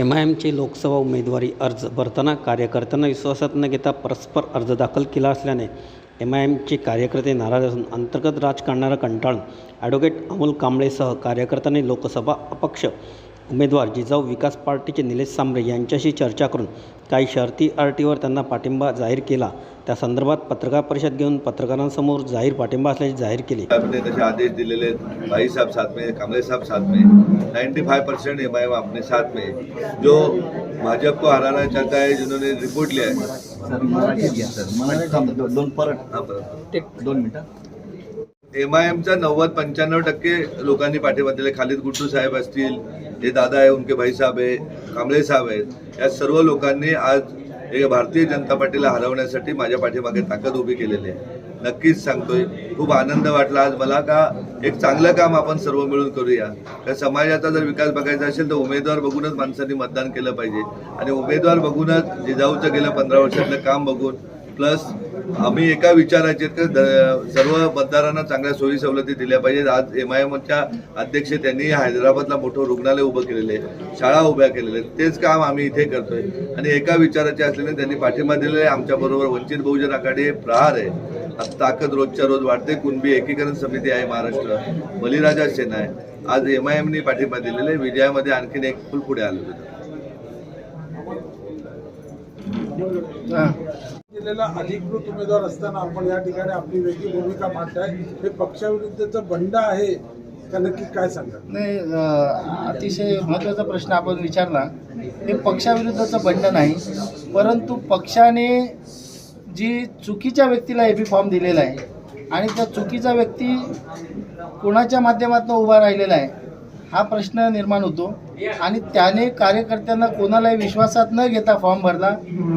M I एमचे Lok Sabha उमेदवारी अर्ज भरताना कार्यकर्त्यांना विश्वासात न घेता परस्पर अर्ज दाखल केला असल्याने एम आय एमचे कार्यकर्ते नाराज असून अंतर्गत राजकारणाला कंटाळून ॲडव्होकेट अमोल कांबळेसह कार्यकर्त्यांनी लोकसभा अपक्ष उमेदवार जिजाऊ विकास पार्टीचे निलेश सांबरे यांच्याशी चर्चा करून काही शर्ती अटीवर त्यांना पाठिंबा जाहीर केला. त्या संदर्भात पत्रकार परिषद घेऊन पत्रकारांसमोर जाहीर पाठिंबा असल्याचे जाहीर केले. तसे आदेश दिलेले आहेत. भाई साहब साथ में कमले साहब साथ में. 95 परसेंट एम आई अपने साथ में. जो भाजपा को हराना चाहता है जिन्होंने रिपोर्ट लिया है. दोन परत. दोन मिनिटं. एम आय एमचा नव्वद पंच्याण्णव टक्के लोकांनी पाठिंबा दिले खालिद गुट्टू साहेब असतील हे दादा आहे उनके भाई साहेब आहे कांबळे साहेब आहेत या सर्व लोकांनी आज हे भारतीय जनता पार्टीला हरवण्यासाठी माझ्या पाठीमागे ताकद उभी केलेली आहे. नक्कीच सांगतोय खूप आनंद वाटला आज. मला का एक चांगलं काम आपण सर्व मिळून करूया. त्या समाजाचा जर विकास बघायचा असेल तर उमेदवार बघूनच माणसांनी मतदान केलं पाहिजे. आणि उमेदवार बघूनच जिजाऊचं गेलं पंधरा वर्षातलं काम बघून प्लस आम्ही एका विचाराचे सर्व मतदारांना चांगल्या सोयी सवलती दिल्या पाहिजेत. आज एम आय एमच्या अध्यक्ष त्यांनी हैदराबादला मोठं रुग्णालय उभं केलेलं आहे. शाळा उभ्या केलेल्या आहेत. तेच काम आम्ही इथे करतोय. आणि एका विचाराचे असल्याने त्यांनी पाठिंबा दिलेला आहे. आमच्याबरोबर वंचित बहुजन आघाडी प्रहार आहे. ताकद रोजच्या रोज वाढते. कुणबी एकीकरण समिती आहे महाराष्ट्र. बलिराजा सेना आहे. आज एम आय एमनी पाठिंबा दिलेला आहे. विजयामध्ये आणखीन एक फुल पुढे आलेलं आहे दिलेला अधिकृत उमेदवार असताना आपण या ठिकाणी आपली वेगळी भूमिका मांडताय. हे पक्षाविरुद्धचं बंड आहे का नक्की काय सांगा? नाही अतिशय महत्त्वाचा प्रश्न आपण विचारला. हे पक्षाविरुद्धचं बंड नाही परंतु पक्षाने जी चुकीच्या व्यक्तीला ए पी फॉर्म दिलेला आहे आणि त्या चुकीचा व्यक्ती कोणाच्या माध्यमातून उभा राहिलेला आहे हा प्रश्न निर्माण होतो. आणि त्याने कार्यकर्त्यांना कोणालाही विश्वासात न घेता फॉर्म भरला.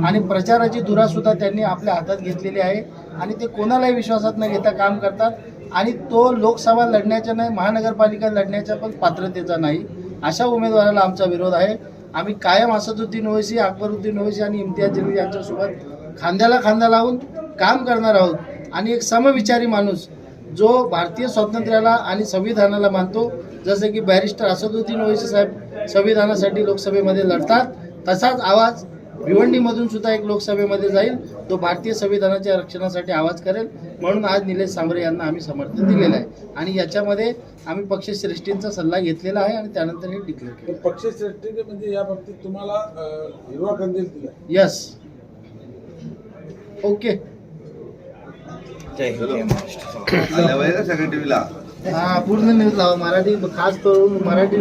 आणि प्रचाराची धुरासुद्धा त्यांनी आपल्या हातात घेतलेली आहे. आणि ते कोणालाही विश्वासात न घेता काम करतात. आणि तो लोकसभा लढण्याच्या नाही महानगरपालिका लढण्याच्या पण पात्रतेचा नाही. अशा उमेदवाराला आमचा विरोध आहे. आम्ही कायम असदुद्दीन ओवेसी अकबरुद्दीन ओवेसी आणि इम्तियाज जलील यांच्यासोबत खांद्याला खांदा लावून काम करणार आहोत. आणि एक समविचारी माणूस जो भारतीय स्वातंत्र्याला आणि संविधानाला मानतो जसं की बॅरिस्टर असदुद्दीन ओवैसी साहेब संविधानासाठी लोकसभेमध्ये लढतात तसाच आवाज भिवंडीमधून सुद्धा एक लोकसभेमध्ये जाईल तो भारतीय संविधानाच्या रक्षणासाठी आवाज करेल म्हणून आज निलेश सांबरे यांना आम्ही समर्थन दिलेलं आहे. आणि याच्यामध्ये आम्ही पक्षश्रेष्ठींचा सल्ला घेतलेला आहे आणि त्यानंतर हे डिक्लेअर केलं. पक्षश्रेष्ठीने म्हणजे या बाबतीत तुम्हाला हिरवा कंदील दिला यस ओके पाहिजे ना सगळ्या टीव्हीला? हा पूर्ण न्यूज लावा. मराठी खास करून मराठी